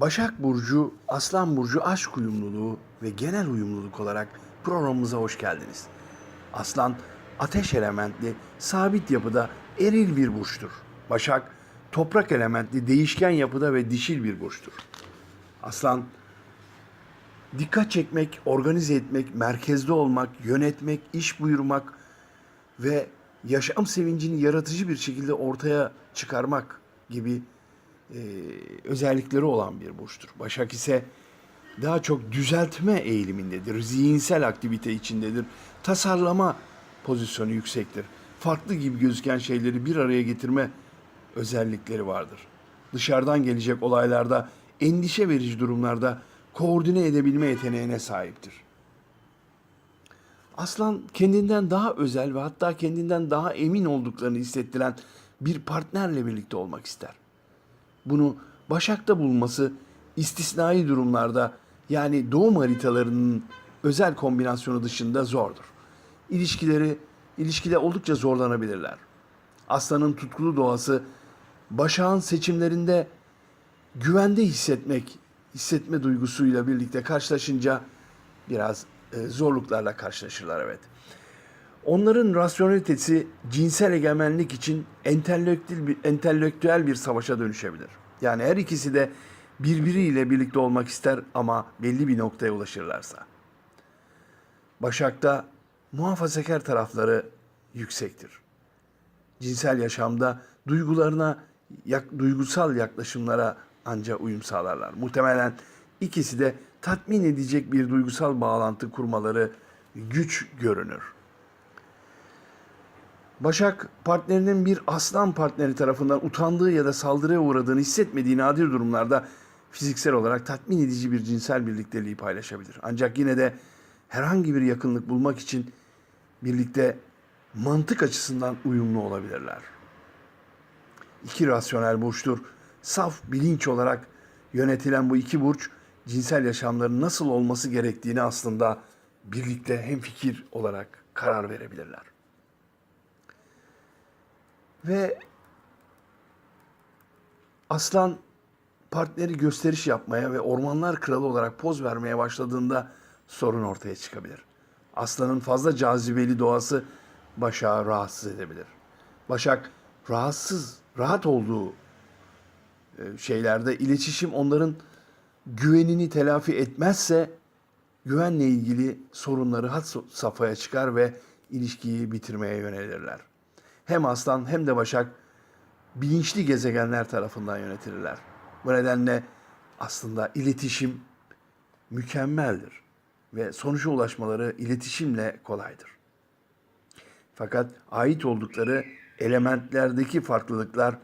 Başak Burcu, Aslan Burcu aşk uyumluluğu ve genel uyumluluk olarak programımıza hoş geldiniz. Aslan, ateş elementli, sabit yapıda eril bir burçtur. Başak, toprak elementli, değişken yapıda ve dişil bir burçtur. Aslan, dikkat çekmek, organize etmek, merkezde olmak, yönetmek, iş buyurmak ve yaşam sevincini yaratıcı bir şekilde ortaya çıkarmak gibi e, özellikleri olan bir burçtur. Başak ise daha çok düzeltme eğilimindedir. Zihinsel aktivite içindedir. Tasarlama pozisyonu yüksektir. Farklı gibi gözüken şeyleri bir araya getirme özellikleri vardır. Dışarıdan gelecek olaylarda, endişe verici durumlarda koordine edebilme yeteneğine sahiptir. Aslan kendinden daha özel ve hatta kendinden daha emin olduklarını hissettiren bir partnerle birlikte olmak ister. Bunu Başak'ta bulması istisnai durumlarda yani doğum haritalarının özel kombinasyonu dışında zordur. İlişkileri ilişkide oldukça zorlanabilirler. Aslanın tutkulu doğası Başak'ın seçimlerinde güvende hissetmek, hissetme duygusuyla birlikte karşılaşınca biraz e, zorluklarla karşılaşırlar evet. Onların rasyonelitesi cinsel egemenlik için entelektüel bir, entelektüel bir savaşa dönüşebilir. Yani her ikisi de birbiriyle birlikte olmak ister ama belli bir noktaya ulaşırlarsa. Başak'ta muhafazakar tarafları yüksektir. Cinsel yaşamda duygularına, yak, duygusal yaklaşımlara anca uyum sağlarlar. Muhtemelen ikisi de tatmin edecek bir duygusal bağlantı kurmaları güç görünür. Başak partnerinin bir aslan partneri tarafından utandığı ya da saldırıya uğradığını hissetmediği nadir durumlarda fiziksel olarak tatmin edici bir cinsel birlikteliği paylaşabilir. Ancak yine de herhangi bir yakınlık bulmak için birlikte mantık açısından uyumlu olabilirler. İki rasyonel burçtur. Saf bilinç olarak yönetilen bu iki burç cinsel yaşamların nasıl olması gerektiğini aslında birlikte hemfikir olarak karar verebilirler. Ve aslan partneri gösteriş yapmaya ve ormanlar kralı olarak poz vermeye başladığında sorun ortaya çıkabilir. Aslanın fazla cazibeli doğası Başak'ı rahatsız edebilir. Başak rahatsız, rahat olduğu e, şeylerde iletişim onların güvenini telafi etmezse güvenle ilgili sorunları had safhaya çıkar ve ilişkiyi bitirmeye yönelirler. Hem aslan hem de başak bilinçli gezegenler tarafından yönetilirler. Bu nedenle aslında iletişim mükemmeldir ve sonuca ulaşmaları iletişimle kolaydır. Fakat ait oldukları elementlerdeki farklılıklar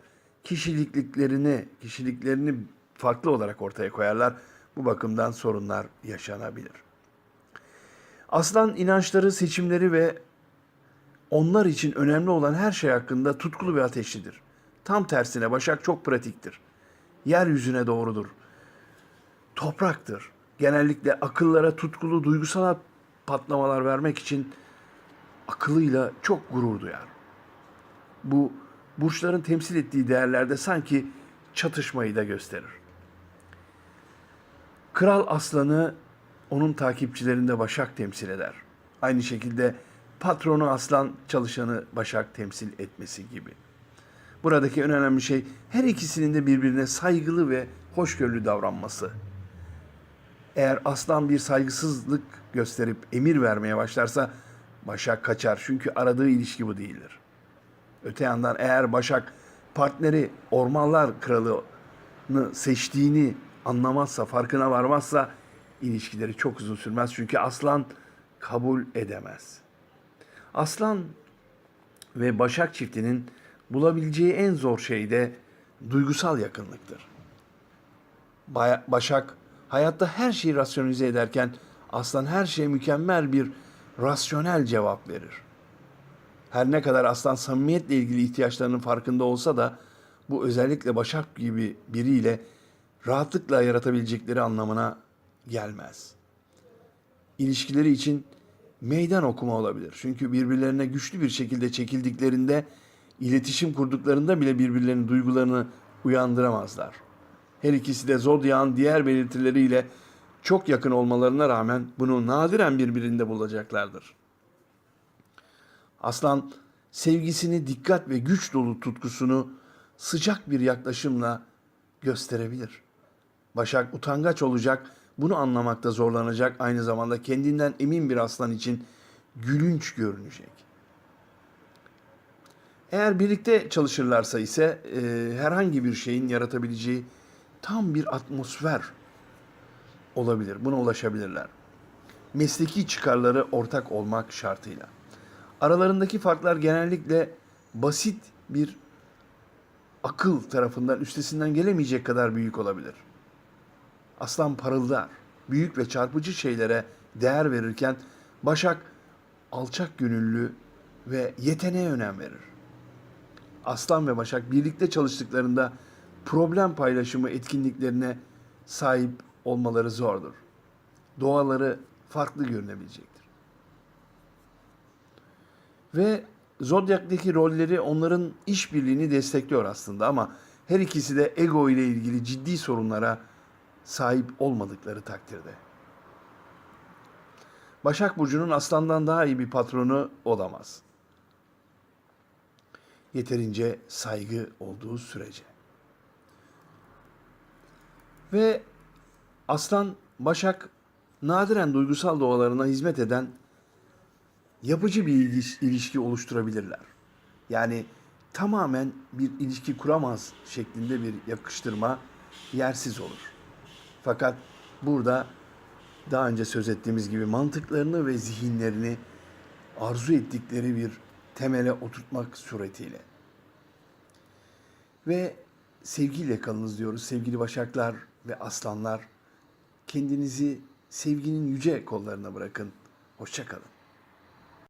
kişiliklerini, kişiliklerini farklı olarak ortaya koyarlar. Bu bakımdan sorunlar yaşanabilir. Aslan inançları, seçimleri ve onlar için önemli olan her şey hakkında tutkulu ve ateşlidir. Tam tersine Başak çok pratiktir. Yeryüzüne doğrudur. Topraktır. Genellikle akıllara tutkulu duygusal patlamalar vermek için akılıyla çok gurur duyar. Bu burçların temsil ettiği değerlerde sanki çatışmayı da gösterir. Kral aslanı onun takipçilerinde Başak temsil eder. Aynı şekilde patronu aslan çalışanı Başak temsil etmesi gibi. Buradaki en önemli şey her ikisinin de birbirine saygılı ve hoşgörülü davranması. Eğer aslan bir saygısızlık gösterip emir vermeye başlarsa Başak kaçar çünkü aradığı ilişki bu değildir. Öte yandan eğer Başak partneri ormanlar kralını seçtiğini anlamazsa, farkına varmazsa ilişkileri çok uzun sürmez. Çünkü aslan kabul edemez. Aslan ve Başak çiftinin bulabileceği en zor şey de duygusal yakınlıktır. Başak hayatta her şeyi rasyonize ederken aslan her şeye mükemmel bir rasyonel cevap verir. Her ne kadar aslan samimiyetle ilgili ihtiyaçlarının farkında olsa da bu özellikle Başak gibi biriyle rahatlıkla yaratabilecekleri anlamına gelmez. İlişkileri için meydan okuma olabilir. Çünkü birbirlerine güçlü bir şekilde çekildiklerinde, iletişim kurduklarında bile birbirlerinin duygularını uyandıramazlar. Her ikisi de zodyağın diğer belirtileriyle çok yakın olmalarına rağmen bunu nadiren birbirinde bulacaklardır. Aslan sevgisini dikkat ve güç dolu tutkusunu sıcak bir yaklaşımla gösterebilir. Başak utangaç olacak, bunu anlamakta zorlanacak, aynı zamanda kendinden emin bir aslan için gülünç görünecek. Eğer birlikte çalışırlarsa ise e, herhangi bir şeyin yaratabileceği tam bir atmosfer olabilir. Buna ulaşabilirler. Mesleki çıkarları ortak olmak şartıyla. Aralarındaki farklar genellikle basit bir akıl tarafından üstesinden gelemeyecek kadar büyük olabilir. Aslan parıldar. Büyük ve çarpıcı şeylere değer verirken Başak alçak gönüllü ve yeteneğe önem verir. Aslan ve Başak birlikte çalıştıklarında problem paylaşımı etkinliklerine sahip olmaları zordur. Doğaları farklı görünebilecektir. Ve Zodyak'taki rolleri onların işbirliğini destekliyor aslında ama her ikisi de ego ile ilgili ciddi sorunlara sahip olmadıkları takdirde. Başak Burcu'nun aslandan daha iyi bir patronu olamaz. Yeterince saygı olduğu sürece. Ve aslan, başak nadiren duygusal doğalarına hizmet eden yapıcı bir ilişki oluşturabilirler. Yani tamamen bir ilişki kuramaz şeklinde bir yakıştırma yersiz olur. Fakat burada daha önce söz ettiğimiz gibi mantıklarını ve zihinlerini arzu ettikleri bir temele oturtmak suretiyle. Ve sevgiyle kalınız diyoruz sevgili başaklar ve aslanlar. Kendinizi sevginin yüce kollarına bırakın. Hoşça kalın.